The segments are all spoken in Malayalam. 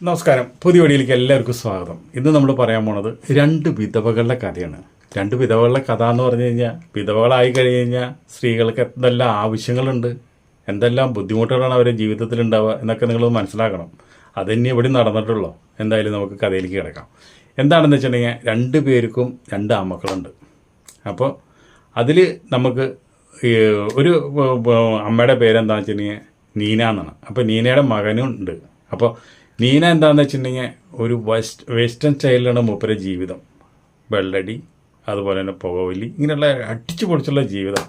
നമസ്കാരം. പുതിയ വഴിയിലേക്ക് എല്ലാവർക്കും സ്വാഗതം. ഇന്ന് നമ്മൾ പറയാൻ പോണത് രണ്ട് വിധവകളുടെ കഥയാണ്. രണ്ട് വിധവകളുടെ കഥ എന്ന് പറഞ്ഞു കഴിഞ്ഞാൽ വിധവകളായി കഴിഞ്ഞ് കഴിഞ്ഞാൽ സ്ത്രീകൾക്ക് എന്തെല്ലാം ആവശ്യങ്ങളുണ്ട് എന്തെല്ലാം ബുദ്ധിമുട്ടുകളാണ് അവരുടെ ജീവിതത്തിൽ ഉണ്ടാവുക എന്നൊക്കെ നിങ്ങൾ മനസ്സിലാക്കണം. അതന്നെ ഇവിടെ നടന്നിട്ടുള്ളൂ. എന്തായാലും നമുക്ക് കഥയിലേക്ക് കിടക്കാം. എന്താണെന്ന് വെച്ചിട്ടുണ്ടെങ്കിൽ രണ്ട് പേർക്കും രണ്ട് ആമക്കളുണ്ട് അപ്പോൾ അതിൽ നമുക്ക് ഒരു അമ്മയുടെ പേരെന്താണെന്ന് വെച്ചിട്ടുണ്ടെങ്കിൽ നീന എന്നാണ്. അപ്പോൾ നീനയുടെ മകനും ഉണ്ട് അപ്പോൾ നീന എന്താണെന്ന് വെച്ചിട്ടുണ്ടെങ്കിൽ ഒരു വെസ്റ്റ് വെസ്റ്റേൺ സ്റ്റൈലിലാണ് മൂപ്പരെ ജീവിതം. വെള്ളടി അതുപോലെ തന്നെ പുകവലി ഇങ്ങനെയുള്ള അടിച്ചു പൊളിച്ചുള്ള ജീവിതം.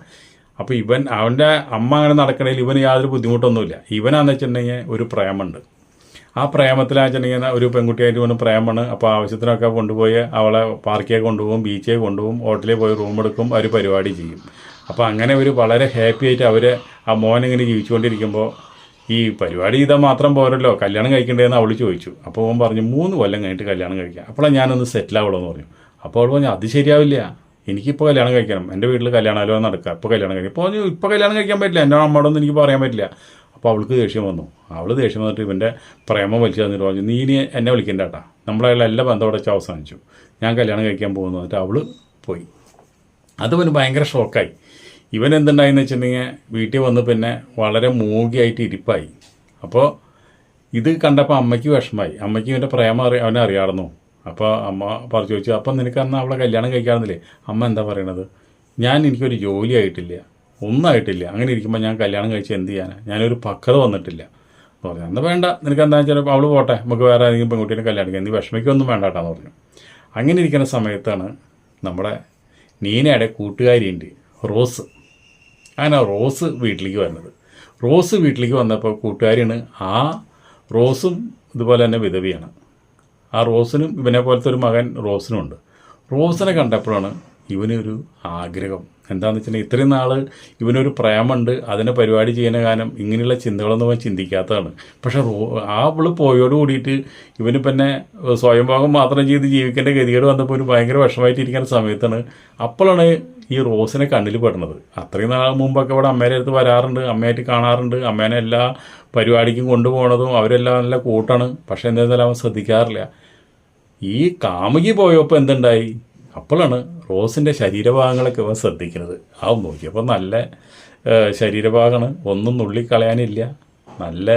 അപ്പോൾ ഇവൻ അവന്റെ അമ്മ അങ്ങനെ നടക്കണേൽ ഇവന് യാതൊരു ബുദ്ധിമുട്ടൊന്നുമില്ല. ഇവനാന്ന് വെച്ചിട്ടുണ്ടെങ്കിൽ ഒരു പ്രേമുണ്ട് ആ പ്രേമത്തിലാണെന്നുണ്ടെങ്കിൽ ഒരു പെൺകുട്ടിയായിട്ട് കൊണ്ട് പ്രേമാണ് അപ്പോൾ ആവശ്യത്തിനൊക്കെ കൊണ്ടുപോയി അവളെ പാർക്കിലേക്ക് കൊണ്ടുപോകും ബീച്ചിലേക്ക് കൊണ്ടുപോകും ഹോട്ടലിൽ പോയി റൂം എടുക്കും അവർ പരിപാടി ചെയ്യും. അപ്പോൾ അങ്ങനെ ഒരു വളരെ ഹാപ്പി ആയിട്ട് അവർ ആ മോനിങ്ങനെ ജീവിച്ചുകൊണ്ടിരിക്കുമ്പോൾ ഈ പരിപാടി ചെയ്താൽ മാത്രം പോരല്ലോ. കല്യാണം കഴിക്കണ്ടേന്ന് അവൾ ചോദിച്ചു. അപ്പോൾ അവൻ പറഞ്ഞു മൂന്ന് കൊല്ലം കഴിഞ്ഞിട്ട് കല്യാണം കഴിക്കാം. അപ്പോഴാണ് ഞാനൊന്ന് സെറ്റിൽ ആവുള്ളൂ എന്ന് പറഞ്ഞു. അപ്പോൾ അവൾ പറഞ്ഞു അത് ശരിയാവില്ല. എനിക്കിപ്പോൾ കല്യാണം കഴിക്കണം. എന്റെ വീട്ടിൽ കല്യാണമല്ലോ നടക്കുക ഇപ്പോൾ കല്യാണം കഴിക്കും. അപ്പോൾ പറഞ്ഞു ഇപ്പോൾ കല്യാണം കഴിക്കാൻ പറ്റില്ല. എന്റെ അമ്മയോടൊന്നും എനിക്ക് പറയാൻ പറ്റില്ല. അപ്പോൾ അവൾക്ക് ദേഷ്യം വന്നു. അവൾ ദേഷ്യം വന്നിട്ട് ഇവന്റെ പ്രേമം വലിച്ചു തന്നിട്ട് പറഞ്ഞു നീ ഇനി എന്നെ വിളിക്കണ്ട കേട്ടാ നമ്മളെ എല്ലാ ബന്ധം അവിടെ വെച്ച് അവസാനിച്ചു. ഞാൻ കല്യാണം കഴിക്കാൻ പോകുന്നു എന്നിട്ട് അവൾ പോയി. അത് പിന്നെ ഭയങ്കര ഷോക്കായി ഇവൻ എന്തുണ്ടായെന്ന് വെച്ചിട്ടുണ്ടെങ്കിൽ വീട്ടിൽ വന്ന് പിന്നെ വളരെ മൂകിയായിട്ട് ഇരിപ്പായി. അപ്പോൾ ഇത് കണ്ടപ്പോൾ അമ്മയ്ക്ക് വിഷമമായി. അമ്മയ്ക്ക് ഇവന്റെ പ്രേമം അറി അവനെ അറിയാമായിരുന്നു. അപ്പോൾ അമ്മ പറഞ്ഞു ചോദിച്ചു അപ്പം നിനക്ക് അന്ന് അവളെ കല്യാണം കഴിക്കാറുന്നില്ലേ അമ്മ എന്താ പറയണത്? ഞാൻ എനിക്കൊരു ജോലി ആയിട്ടില്ല. ഒന്നായിട്ടില്ല അങ്ങനെ ഇരിക്കുമ്പോൾ ഞാൻ കല്യാണം കഴിച്ച് എന്ത് ചെയ്യാനാണ് ഞാനൊരു പക്വത വന്നിട്ടില്ല. എന്ന് പറഞ്ഞു അന്ന് വേണ്ട. നിനക്ക് എന്താ വെച്ചാൽ അവൾ പോട്ടെ. നമുക്ക് വേറെ ആരെങ്കിലും പെൺകുട്ടീനെ കല്യാണം കഴിക്കാം. നീ വിഷമിക്കൊന്നും വേണ്ട കേട്ടാന്ന് പറഞ്ഞു. അങ്ങനെ ഇരിക്കുന്ന സമയത്താണ് നമ്മുടെ നീനയുടെ കൂട്ടുകാരിയുണ്ട് റോസ്. അങ്ങനെ റോസ് വീട്ടിലേക്ക് വരുന്നത്. റോസ് വീട്ടിലേക്ക് വന്നപ്പോൾ കൂട്ടുകാരിയാണ് ആ റോസും ഇതുപോലെ തന്നെ വിധവിയാണ്. ആ റോസിനും ഇവനെ പോലത്തെ ഒരു മകൻ റോസിനും ഉണ്ട് റോസിനെ കണ്ടപ്പോഴാണ് ഇവനൊരു ആഗ്രഹം. എന്താണെന്ന് വെച്ചിട്ടുണ്ടെങ്കിൽ ഇത്രയും നാൾ ഇവനൊരു പ്രേമുണ്ട് അതിനെ പരിപാടി ചെയ്യുന്ന കാരണം ഇങ്ങനെയുള്ള ചിന്തകളൊന്നും അവൻ ചിന്തിക്കാത്തതാണ്. പക്ഷെ ആ അവൾ പോയോട് കൂടിയിട്ട് ഇവന് പിന്നെ സ്വയംഭാഗം മാത്രം ചെയ്ത് ജീവിക്കേണ്ട ഗതികേട് വന്നപ്പോൾ ഒരു ഭയങ്കര വിഷമായിട്ടിരിക്കുന്ന സമയത്താണ് അപ്പോഴാണ് ഈ റോസിനെ കണ്ണിൽ പെടുന്നത്. അത്രയും നാൾ മുമ്പൊക്കെ ഇവിടെ അമ്മേന്റെ അടുത്ത് വരാറുണ്ട് അമ്മയായിട്ട് കാണാറുണ്ട് അമ്മേനെ എല്ലാ പരിപാടിക്കും കൊണ്ടുപോകണതും അവരെല്ലാം നല്ല കൂട്ടാണ്. പക്ഷെ എന്താ അവൻ ശ്രദ്ധിക്കാറില്ല. ഈ കാമുകി പോയപ്പോൾ എന്തുണ്ടായി? അപ്പോഴാണ് റോസിന്റെ ശരീരഭാഗങ്ങളൊക്കെ അവൻ ശ്രദ്ധിക്കുന്നത്. അവൻ നോക്കിയപ്പോൾ നല്ല ശരീരഭാഗമാണ്. ഒന്നും നുള്ളിക്കളയാനില്ല. നല്ല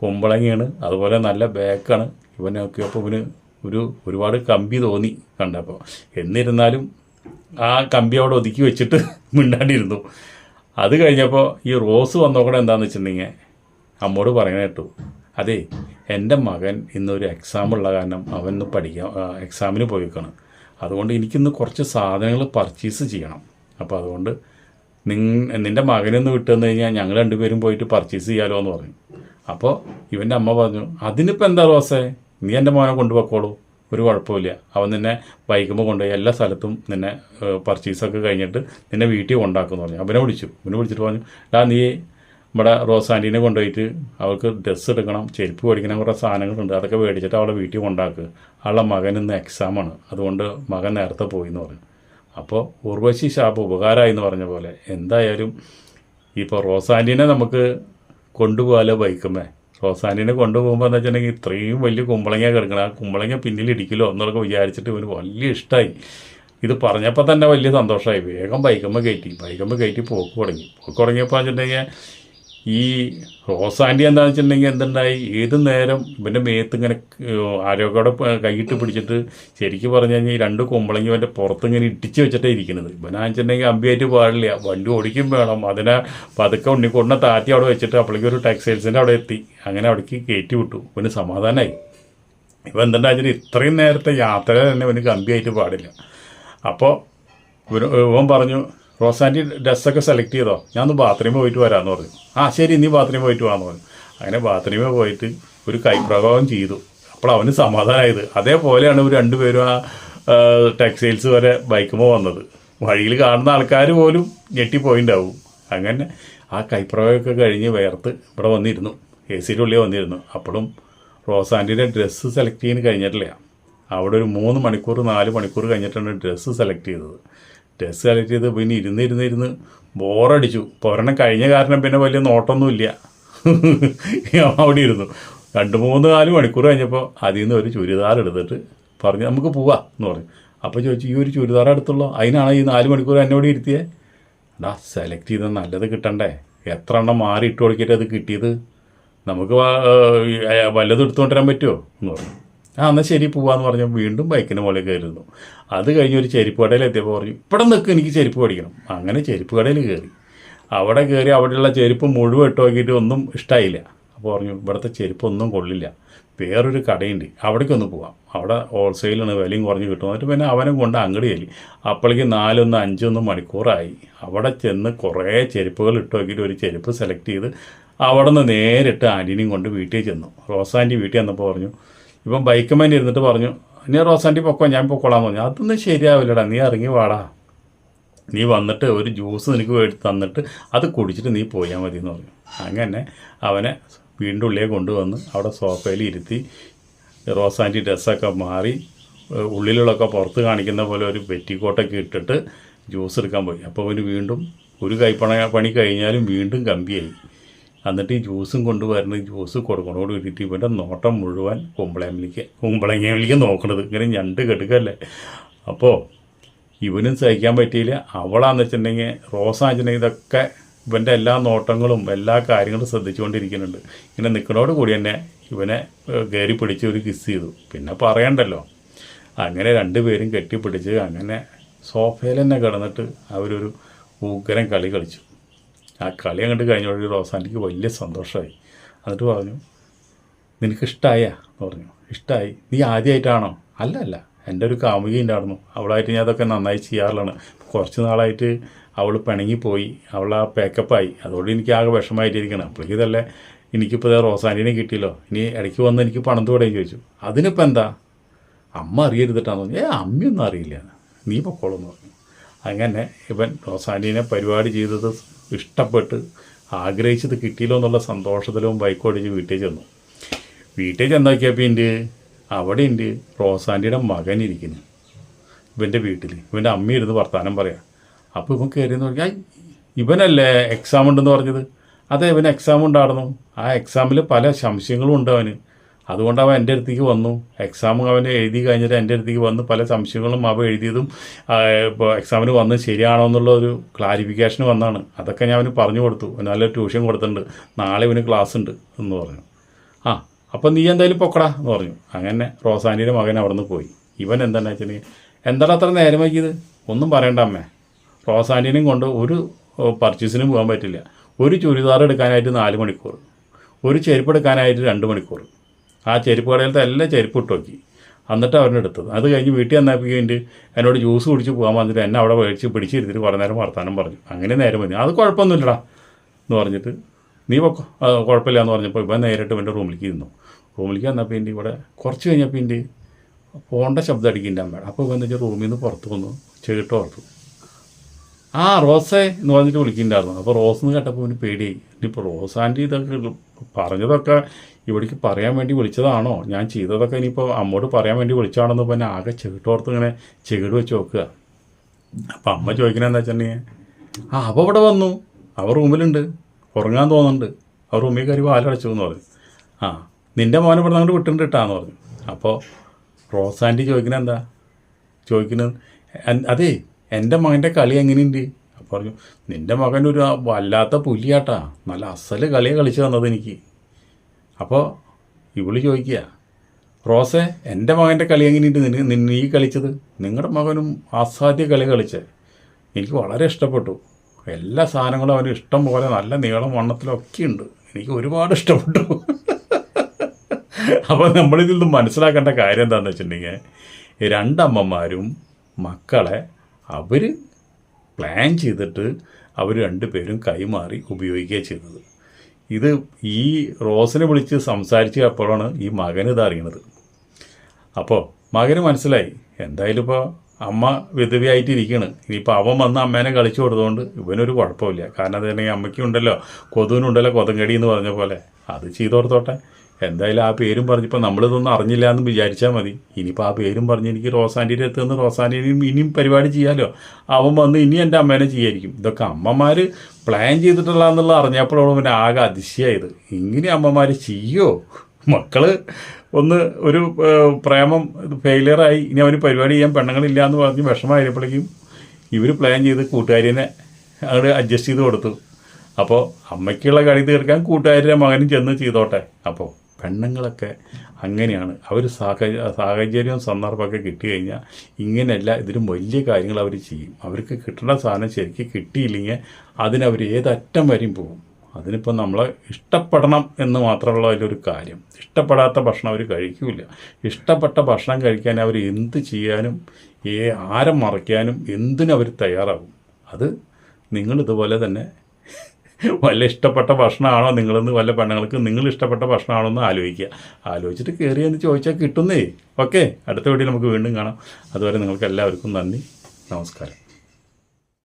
കുമ്പളങ്ങിയാണ്. അതുപോലെ നല്ല ബാക്കാണ് ഇവനെ നോക്കിയപ്പോൾ ഇവന് ഒരു ഒരുപാട് കമ്പി തോന്നി കണ്ടപ്പോൾ എന്നിരുന്നാലും ആ കമ്പി അവിടെ ഒതുക്കി വെച്ചിട്ട് മിണ്ടാണ്ടിരുന്നു. അത് കഴിഞ്ഞപ്പോൾ ഈ റോസ് വന്നോക്കണ എന്താണെന്ന് വെച്ചിട്ടുണ്ടെങ്കിൽ അമ്മോട് പറയണ കേട്ടു. അതെ എന്റെ മകൻ ഇന്നൊരു എക്സാം ഉള്ള കാരണം അവൻ പഠിക്കാൻ എക്സാമിന് പോയിക്കാണ്. അതുകൊണ്ട് എനിക്കിന്ന് കുറച്ച് സാധനങ്ങൾ പർച്ചേസ് ചെയ്യണം. അപ്പോൾ അതുകൊണ്ട് നിങ് നിന്റെ മകനൊന്ന് വിട്ടു തന്നു കഴിഞ്ഞാൽ ഞങ്ങൾ രണ്ടുപേരും പോയിട്ട് പർച്ചേസ് ചെയ്യാലോ എന്ന് പറഞ്ഞു. അപ്പോൾ ഇവന്റെ അമ്മ പറഞ്ഞു അതിനിപ്പോൾ എന്താ റോസേ? നീ എന്റെ മോനെ കൊണ്ടുപോക്കോളൂ ഒരു കുഴപ്പമില്ല. അവൻ നിന്നെ വൈകുമ്പോൾ കൊണ്ടുപോയി എല്ലാ സ്ഥലത്തും നിന്നെ പർച്ചേസൊക്കെ കഴിഞ്ഞിട്ട് നിന്നെ വീട്ടിൽ കൊണ്ടാക്കുമെന്ന് പറഞ്ഞു. അവനെ വിളിച്ചു. അവനെ വിളിച്ചിട്ട് പറഞ്ഞു ഡാ നീ ഇവിടെ റോസാന്റീനെ കൊണ്ടുപോയിട്ട് അവൾക്ക് ഡ്രസ്സ് എടുക്കണം ചെരുപ്പ് മേടിക്കണം കുറേ സാധനങ്ങളുണ്ട്. അതൊക്കെ മേടിച്ചിട്ട് അവളെ വീട്ടിൽ കൊണ്ടാക്കുക അവളുടെ മകൻ ഇന്ന് എക്സാമാണ് അതുകൊണ്ട് മകൻ നേരത്തെ പോയി എന്ന് പറഞ്ഞു. അപ്പോൾ ഉർവശി ശാപ ഉപകാരമായി എന്ന് പറഞ്ഞ പോലെ എന്തായാലും ഇപ്പോൾ റോസാന്റീനെ നമുക്ക് കൊണ്ടുപോകാലോ ബൈക്കുമേ? റോസാന്റീനെ കൊണ്ടുപോകുമ്പോൾ എന്ന് വെച്ചിട്ടുണ്ടെങ്കിൽ ഇത്രയും വലിയ കുമ്പളങ്ങ കിടക്കണം. ആ കുമ്പളങ്ങ പിന്നിൽ ഇടിക്കലോ എന്നൊക്കെ വിചാരിച്ചിട്ട് ഇവന് വലിയ ഇഷ്ടമായി ഇത് പറഞ്ഞപ്പോൾ തന്നെ വലിയ സന്തോഷമായി. വേഗം ബൈക്കമ്മ കയറ്റി. ബൈക്കമ്മ കയറ്റി പോക്ക് തുടങ്ങി. പോക്ക് തുടങ്ങിയപ്പോൾ വെച്ചിട്ടുണ്ടെങ്കിൽ ഈ റോസാന്റി എന്താണെന്ന് വെച്ചിട്ടുണ്ടെങ്കിൽ എന്തുണ്ടായി? ഏത് നേരം ഇവന്റെ മേത്ത് ഇങ്ങനെ ആരോഗ്യോടെ കൈയിട്ട് പിടിച്ചിട്ട് ശരിക്കും പറഞ്ഞു കഴിഞ്ഞാൽ രണ്ട് കുമ്പളങ്ങി ഇവന്റെ പുറത്ത് ഇങ്ങനെ ഇടിച്ച് വെച്ചിട്ടേ ഇരിക്കുന്നത് ഇവനാന്ന് വെച്ചിട്ടുണ്ടെങ്കിൽ അമ്പിയായിട്ട് പാടില്ല. വണ്ടി ഓടിക്കും വേണം. അതിനെ പതുക്കെ ഉണ്ണിക്കൊണ്ട താറ്റി അവിടെ വെച്ചിട്ട് അപ്പോഴേക്കും ഒരു ടെക്സ്റ്റൈൽസിന്റെ അവിടെ എത്തി. അങ്ങനെ അവിടേക്ക് കയറ്റി വിട്ടു. ഇവന് സമാധാനമായി ഇവൻ എന്തുണ്ടാ ഇത്രയും നേരത്തെ യാത്ര തന്നെ ഇവന് കമ്പിയായിട്ട് പാടില്ല. അപ്പോൾ ഇവൻ പറഞ്ഞു റോസാന്റി ഡ്രസ്സൊക്കെ സെലക്ട് ചെയ്തോ? ഞാനൊന്ന് ബാത്റൂമിൽ പോയിട്ട് വരാമെന്ന് പറഞ്ഞു. ആ ശരി നീ ബാത്റൂമിൽ പോയിട്ട് വാന്ന് പറഞ്ഞു. അങ്ങനെ ബാത്റൂമിൽ പോയിട്ട് ഒരു കൈപ്രഭാവം ചെയ്തു. അപ്പോൾ അവന് സമാധാനമായത് അതേപോലെയാണ് ഇവർ രണ്ടുപേരും ആ ടെക്സ്റ്റൈൽസ് വരെ ബൈക്കുമ്പോൾ വന്നത്. വഴിയിൽ കാണുന്ന ആൾക്കാർ പോലും ഞെട്ടിപ്പോയിണ്ടാവും. അങ്ങനെ ആ കൈപ്രയോഗമൊക്കെ കഴിഞ്ഞ് വേർത്ത് ഇവിടെ വന്നിരുന്നു. എ സിയുടെ ഉള്ളിൽ വന്നിരുന്നു. അപ്പോഴും റോസാന്റിയുടെ ഡ്രസ്സ് സെലക്ട് ചെയ്യാൻ കഴിഞ്ഞിട്ടില്ല. അവിടെ ഒരു മൂന്ന് മണിക്കൂർ നാല് മണിക്കൂർ കഴിഞ്ഞിട്ടാണ് ഡ്രസ്സ് സെലക്ട് ചെയ്തത്. ഡ്രസ്സ് കളക്ട് ചെയ്ത് പിന്നെ ഇരുന്ന് ഇരുന്ന് ഇരുന്ന് ബോറടിച്ചു ഒരെണ്ണം കഴിഞ്ഞ കാരണം പിന്നെ വലിയ നോട്ടമൊന്നുമില്ല അവിടെ ഇരുന്നു. രണ്ട് മൂന്ന് നാല് മണിക്കൂർ കഴിഞ്ഞപ്പോൾ അതിൽ നിന്ന് ഒരു ചുരിദാർ എടുത്തിട്ട് പറഞ്ഞ് നമുക്ക് പോവാം എന്ന് പറഞ്ഞു. അപ്പോൾ ചോദിച്ചു ഈ ഒരു ചുരിദാർ എടുത്തുള്ളൂ അതിനാണ് ഈ നാല് മണിക്കൂർ എന്നോട് ഇരുത്തിയേ? എടാ സെലക്ട് ചെയ്ത നല്ലത് കിട്ടണ്ടേ. എത്ര എണ്ണം മാറി ഇട്ട് കൊടുക്കിയിട്ട് അത് കിട്ടിയത്? നമുക്ക് വല്ലതും എടുത്തുകൊണ്ടുവരാൻ പറ്റുമോ എന്ന് പറഞ്ഞു. ആ എന്നാൽ ശരി പോവാന്ന് പറഞ്ഞാൽ വീണ്ടും ബൈക്കിന് മുകളിൽ കയറുന്നു അത് കഴിഞ്ഞ് ഒരു ചെരുപ്പ് കടയിൽ എത്തിയപ്പോൾ പറഞ്ഞു ഇവിടെ നിൽക്കും എനിക്ക് ചെരുപ്പ് പഠിക്കണം അങ്ങനെ ചെരുപ്പ് കടയിൽ കയറി. അവിടെ കയറി അവിടെയുള്ള ചെരുപ്പ് മുഴുവൻ ഇട്ട് നോക്കിയിട്ട് ഒന്നും ഇഷ്ടമായില്ല അപ്പോൾ പറഞ്ഞു ഇവിടുത്തെ ചെരുപ്പ് ഒന്നും കൊള്ളില്ല. വേറൊരു കടയുണ്ട്. അവിടേക്കൊന്ന് പോവാം. അവിടെ ഹോൾസെയിലാണ് വിലയും കുറഞ്ഞ് കിട്ടും. എന്നിട്ട് പിന്നെ അവനെ കൊണ്ട് അങ്ങോട്ട് ചെല്ലി. അപ്പോഴേക്ക് നാലൊന്ന് അഞ്ചൊന്ന് മണിക്കൂറായി. അവിടെ ചെന്ന് കുറേ ചെരുപ്പുകൾ ഇട്ട് നോക്കിയിട്ട് ഒരു ചെരുപ്പ് സെലക്ട് ചെയ്ത് അവിടെ നിന്ന് നേരിട്ട് ആന്റീനെയും കൊണ്ട് വീട്ടിൽ ചെന്നു. റോസാന്റി വീട്ടിൽ വന്നപ്പോൾ പറഞ്ഞു ഇപ്പം ബൈക്കുമേൻ ഇരുന്നിട്ട് പറഞ്ഞു നീ റോസാന്റി പൊക്കോ? ഞാൻ പൊക്കോളാന്ന് പറഞ്ഞു. അതൊന്നും ശരിയാവില്ലടാ. നീ ഇറങ്ങി വാടാ. നീ വന്നിട്ട് ഒരു ജ്യൂസ് നിനക്ക് മേടിച്ച് തന്നിട്ട് അത് കുടിച്ചിട്ട് നീ പോയാൽ മതി എന്ന് പറഞ്ഞു. അങ്ങനെ അവനെ വീണ്ടും ഉള്ളിലേക്ക് കൊണ്ടുവന്ന് അവിടെ സോഫയിൽ ഇരുത്തി റോസാന്റി ഡ്രസ്സൊക്കെ മാറി ഉള്ളിലുള്ളൊക്കെ പുറത്ത് കാണിക്കുന്ന പോലെ ഒരു പെറ്റിക്കോട്ടൊക്കെ ഇട്ടിട്ട് ജ്യൂസ് എടുക്കാൻ പോയി. അപ്പോൾ അവന് വീണ്ടും ഒരു കൈപ്പണ പണി കഴിഞ്ഞാലും വീണ്ടും കമ്പിയായി. എന്നിട്ട് ഈ ജ്യൂസും കൊണ്ടുവരുന്ന ജ്യൂസ് കൊടുക്കണോട് കൂടിയിട്ട് ഇവന്റെ നോട്ടം മുഴുവൻ കുമ്പളങ്ങയിലേക്ക് കുമ്പളങ്ങയിലേക്ക് നോക്കണത്. ഇങ്ങനെ ഞണ്ട് കെടുക്കല്ലേ അപ്പോൾ ഇവനും സഹിക്കാൻ പറ്റിയില്ല. അവളാന്ന് വെച്ചിട്ടുണ്ടെങ്കിൽ റോസാണെന്നുണ്ടെങ്കിൽ ഇതൊക്കെ ഇവന്റെ എല്ലാ നോട്ടങ്ങളും എല്ലാ കാര്യങ്ങളും ശ്രദ്ധിച്ചുകൊണ്ടിരിക്കുന്നുണ്ട്. ഇങ്ങനെ നിൽക്കണോട് കൂടി തന്നെ ഇവനെ കയറി പിടിച്ച് ഒരു കിസ് ചെയ്തു. പിന്നെ പറയണ്ടല്ലോ. അങ്ങനെ രണ്ടുപേരും കെട്ടിപ്പിടിച്ച് അങ്ങനെ സോഫയിൽ തന്നെ കിടന്നിട്ട് അവരൊരു ഉഗ്രം കളി കളിച്ചു. ആ കളി അങ്ങോട്ട് കഴിഞ്ഞോടി റോസാന്റിക്ക് വലിയ സന്തോഷമായി. എന്നിട്ട് പറഞ്ഞു നിനക്ക് ഇഷ്ടമായാ എന്ന് പറഞ്ഞു. ഇഷ്ടമായി നീ ആദ്യമായിട്ടാണോ അല്ല അല്ല. എന്റെ ഒരു കാമുകി ഉണ്ടായിരുന്നു. അവളായിട്ട് ഞാൻ അതൊക്കെ നന്നായി ചെയ്യാറുള്ളതാണ്. കുറച്ച് നാളായിട്ട് അവൾ പിണങ്ങിപ്പോയി അവൾ ആ പാക്കപ്പായി അതുകൊണ്ട് എനിക്ക് ആകെ വിഷമമായിട്ടിരിക്കണം അപ്പോഴേക്കും ഇതല്ലേ എനിക്കിപ്പോൾ ഇതേ റോസാന്റീനെ കിട്ടിയല്ലോ. ഇനി ഇടയ്ക്ക് വന്ന് എനിക്ക് പണം തുടങ്ങി ചോദിച്ചു. അതിനിപ്പോൾ എന്താ? അമ്മ അറിയരുതിട്ടാന്ന് പറഞ്ഞു. ഏ അമ്മയൊന്നും അറിയില്ല. നീ പൊക്കോളെന്ന് പറഞ്ഞു. അങ്ങനെ ഇവൻ റോസാന്റീനെ പരിപാടി ചെയ്തത് ഇഷ്ടപ്പെട്ട് ആഗ്രഹിച്ചത് കിട്ടിയല്ലോ എന്നുള്ള സന്തോഷത്തിലും ബൈക്ക് ഓടിച്ച് വീട്ടിൽ ചെന്നു. വീട്ടിൽ ചെന്നോക്കിയപ്പോൾ എന്റെ അവിടെ ഉണ്ട് റോസാന്റിയുടെ മകൻ ഇരിക്കുന്നു. ഇവന്റെ വീട്ടിൽ ഇവന്റെ അമ്മ ഇരുന്ന് വർത്താനം പറയാം. അപ്പോൾ ഇവൻ കയറി പറഞ്ഞാൽ ഇവനല്ലേ എക്സാം ഉണ്ടെന്ന് പറഞ്ഞത്? അതെ ഇവൻ എക്സാം ഉണ്ടായിരുന്നു. ആ എക്സാമിൽ പല സംശയങ്ങളും ഉണ്ട് അവന്. അതുകൊണ്ട് അവൻ എന്റെ അടുത്തേക്ക് വന്നു. എക്സാം അവൻ എഴുതി കഴിഞ്ഞിട്ട് എന്റെ അടുത്തേക്ക് വന്ന് പല സംശയങ്ങളും അവ എഴുതിയതും ഇപ്പോൾ എക്സാമിന് വന്ന് ശരിയാണോ എന്നുള്ള ഒരു ക്ലാരിഫിക്കേഷൻ വന്നാണ്. അതൊക്കെ ഞാൻ അവന് പറഞ്ഞു കൊടുത്തു. നല്ല ട്യൂഷൻ കൊടുത്തിട്ടുണ്ട്. നാളെ ഇവന് ക്ലാസ് ഉണ്ട് എന്ന് പറഞ്ഞു. ആ അപ്പം നീ എന്തായാലും പൊക്കടാ എന്ന് പറഞ്ഞു. അങ്ങനെ റോസാനിയുടെ മകൻ അവിടെ നിന്ന് പോയി. ഇവൻ എന്താണെന്ന് വെച്ചിട്ടുണ്ടെങ്കിൽ എന്താണ് അത്ര നേരം വൈകിയത്? ഒന്നും പറയണ്ട അമ്മേ. റോസാനിനെയും കൊണ്ട് ഒരു പർച്ചേസിനും പോകാൻ പറ്റില്ല. ഒരു ചുരിദാർ എടുക്കാനായിട്ട് നാല് മണിക്കൂർ. ഒരു ചെരുപ്പ് എടുക്കാനായിട്ട് രണ്ട് മണിക്കൂർ. ആ ചെരുപ്പ് കടയിലത്തെ എല്ലാ ചെരുപ്പ് ഇട്ട് നോക്കി. എന്നിട്ട് അവരുടെ എടുത്തത് അത് കഴിഞ്ഞ് വീട്ടിൽ വന്നപ്പോഴേക്ക് എന്നോട് ജ്യൂസ് കുടിച്ച് പോകാൻ വന്നിട്ട് എന്നെ അവിടെ മേടിച്ച് പിടിച്ചിരുത്തിട്ട് കുറേ നേരം വർത്താനം പറഞ്ഞു. അങ്ങനെ നേരം വന്നു. അത് കുഴപ്പമൊന്നുമില്ലടാ എന്ന് പറഞ്ഞിട്ട് നീ പൊക്കോ. കുഴപ്പമില്ല എന്ന് പറഞ്ഞപ്പോൾ ഇവൻ നേരിട്ട് ഇവന്റെ റൂമിലേക്ക് ഇരുന്നു. റൂമിലേക്ക് വന്നപ്പോൾ എന്റെ ഇവിടെ കുറച്ച് കഴിഞ്ഞപ്പോൾ എന്റെ പോകേണ്ട ശബ്ദം അടിക്കുന്നുണ്ട് അമ്മയുടെ അപ്പോൾ ഇവൻ വെച്ചാൽ റൂമിൽ നിന്ന് പുറത്ത് വന്നു. ചെകിട്ട് ഓർത്തു. ആ റോസേ എന്ന് പറഞ്ഞിട്ട് വിളിക്കുന്നുണ്ടായിരുന്നു. അപ്പോൾ റോസ് എന്ന് കേട്ടപ്പോൾ അവന് പേടിയായി. ഇനിയിപ്പോൾ റോസ് ആന്റി ഇതൊക്കെ പറഞ്ഞതൊക്കെ ഇവിടേക്ക് പറയാൻ വേണ്ടി വിളിച്ചതാണോ? ഞാൻ ചെയ്തതൊക്കെ ഇനിയിപ്പോൾ അമ്മോട് പറയാൻ വേണ്ടി വിളിച്ചതാണെന്ന് പിന്നെ ആകെ ചെകിട്ടോർത്ത് ഇങ്ങനെ ചെകിട് വെച്ച് നോക്കുക. അപ്പം അമ്മ ചോദിക്കണ എന്താ വെച്ചിട്ടുണ്ടെങ്കിൽ ആ അവ ഇവിടെ വന്നു. അവ റൂമിലുണ്ട്. ഉറങ്ങാൻ തോന്നുന്നുണ്ട്. അവർ റൂമിൽ കയറി വാലടച്ചു എന്ന് പറഞ്ഞു. ആ നിന്റെ മോനെ ഇവിടെ അങ്ങോട്ട് വിട്ടുണ്ട് ഇട്ടാന്ന് പറഞ്ഞു. അപ്പോൾ റോസാന്റി ചോദിക്കുന്നത് എന്താ? ചോദിക്കുന്നത് അതെ എന്റെ മകന്റെ കളി എങ്ങനെയുണ്ട്? അപ്പോൾ പറഞ്ഞു നിന്റെ മകൻ ഒരു വല്ലാത്ത പുലിയാട്ടാ. നല്ല അസൽ കളിയാണ് കളിച്ചു തന്നത് എനിക്ക്. അപ്പോൾ ഇവൾ ചോദിക്കുക റോസെ എന്റെ മകന്റെ കളി എങ്ങനെയുണ്ട്? നിന- നീ കളിച്ചത്? നിങ്ങളുടെ മകനും അസാധ്യ കളി കളിച്ചേ. എനിക്ക് വളരെ ഇഷ്ടപ്പെട്ടു. എല്ലാ സാധനങ്ങളും അവന് ഇഷ്ടം പോലെ നല്ല നീളം വണ്ണത്തിലൊക്കെ ഉണ്ട് എനിക്ക് ഒരുപാട് ഇഷ്ടപ്പെട്ടു. അപ്പോൾ നമ്മളിതിൽ നിന്ന് മനസ്സിലാക്കേണ്ട കാര്യം എന്താണെന്ന് വെച്ചിട്ടുണ്ടെങ്കിൽ രണ്ടമ്മമാരും മക്കളെ അവർ പ്ലാൻ ചെയ്തിട്ട് അവർ രണ്ടുപേരും കൈമാറി ഉപയോഗിക്കുക ചെയ്തത്. ഇത് ഈ റോസിനെ വിളിച്ച് സംസാരിച്ച് അപ്പോഴാണ് ഈ മകൻ ഇത് അറിയണത്. അപ്പോൾ മകന് മനസ്സിലായി എന്തായാലും ഇപ്പോൾ അമ്മ വിധവയായിട്ടിരിക്കുകയാണ് ഇനിയിപ്പോൾ അവൻ വന്ന് അമ്മേനെ കളിച്ചു കൊടുത്തുകൊണ്ട് ഇവനൊരു കുഴപ്പമില്ല. കാരണം അത് തന്നെ അമ്മയ്ക്കുണ്ടല്ലോ കൊതുവിനുണ്ടല്ലോ കൊതങ്കടി എന്ന് പറഞ്ഞ പോലെ. അത് ചെയ്തോർത്തോട്ടെ. എന്തായാലും ആ പേരും പറഞ്ഞപ്പോൾ നമ്മളിതൊന്നും അറിഞ്ഞില്ല എന്ന് വിചാരിച്ചാൽ മതി. ഇനിയിപ്പോൾ ആ പേരും പറഞ്ഞ് എനിക്ക് റോസാന്റിയുടെ അടുത്ത് നിന്ന് റോസാന്റെയും ഇനിയും പരിപാടി ചെയ്യാമല്ലോ അവൻ വന്ന് ഇനി എന്റെ അമ്മേനെ ചെയ്യായിരിക്കും. ഇതൊക്കെ അമ്മമാർ പ്ലാൻ ചെയ്തിട്ടുള്ള എന്നുള്ളത് അറിഞ്ഞപ്പോഴാണ് പിന്നെ ആകെ അതിശയായത്. ഇങ്ങനെ അമ്മമാർ ചെയ്യോ? മക്കൾ ഒന്ന് ഒരു പ്രേമം ഫെയിലിയറായി ഇനി അവന് പരിപാടി ചെയ്യാൻ പെണ്ണുങ്ങളില്ല എന്ന് പറഞ്ഞ് വിഷമമായപ്പോഴേക്കും ഇവർ പ്ലാൻ ചെയ്ത് കൂട്ടുകാരിനെ അങ്ങോട്ട് അഡ്ജസ്റ്റ് ചെയ്ത് കൊടുത്തു. അപ്പോൾ അമ്മയ്ക്കുള്ള കളി തീർക്കാൻ കൂട്ടുകാരുടെ മകനും ചെന്ന് ചെയ്തോട്ടെ. അപ്പോൾ പെണ്ണുങ്ങളൊക്കെ അങ്ങനെയാണ്. അവർ സാഹചര്യ സാഹചര്യവും സന്ദർഭമൊക്കെ കിട്ടി കഴിഞ്ഞാൽ ഇങ്ങനെയല്ല ഇതിലും വലിയ കാര്യങ്ങൾ അവർ ചെയ്യും. അവർക്ക് കിട്ടേണ്ട സാധനം ശരിക്കും കിട്ടിയില്ലെങ്കിൽ അതിനവർ ഏതറ്റം വരെയും പോകും. അതിനിപ്പോൾ നമ്മളെ ഇഷ്ടപ്പെടണം എന്ന് മാത്രമുള്ള അതിലൊരു കാര്യം. ഇഷ്ടപ്പെടാത്ത ഭക്ഷണം അവർ കഴിക്കില്ല ഇഷ്ടപ്പെട്ട ഭക്ഷണം കഴിക്കാൻ അവർ എന്ത് ചെയ്യാനും ഏ ആരം മറയ്ക്കാനും എന്തിനും അവർ തയ്യാറാകും. അത് നിങ്ങളിതുപോലെ തന്നെ വല്ല ഇഷ്ടപ്പെട്ട ഭക്ഷണമാണോ നിങ്ങളെന്ന് വല്ല പെണ്ണുങ്ങൾക്ക് നിങ്ങൾ ഇഷ്ടപ്പെട്ട ഭക്ഷണമാണോ എന്ന് ആലോചിക്കുക. ആലോചിച്ചിട്ട് കയറിയെന്ന് ചോദിച്ചാൽ കിട്ടുന്നേ. ഓക്കെ. അടുത്ത വീട്ടിൽ നമുക്ക് വീണ്ടും കാണാം. അതുവരെ നിങ്ങൾക്ക് എല്ലാവർക്കും നന്ദി. നമസ്കാരം.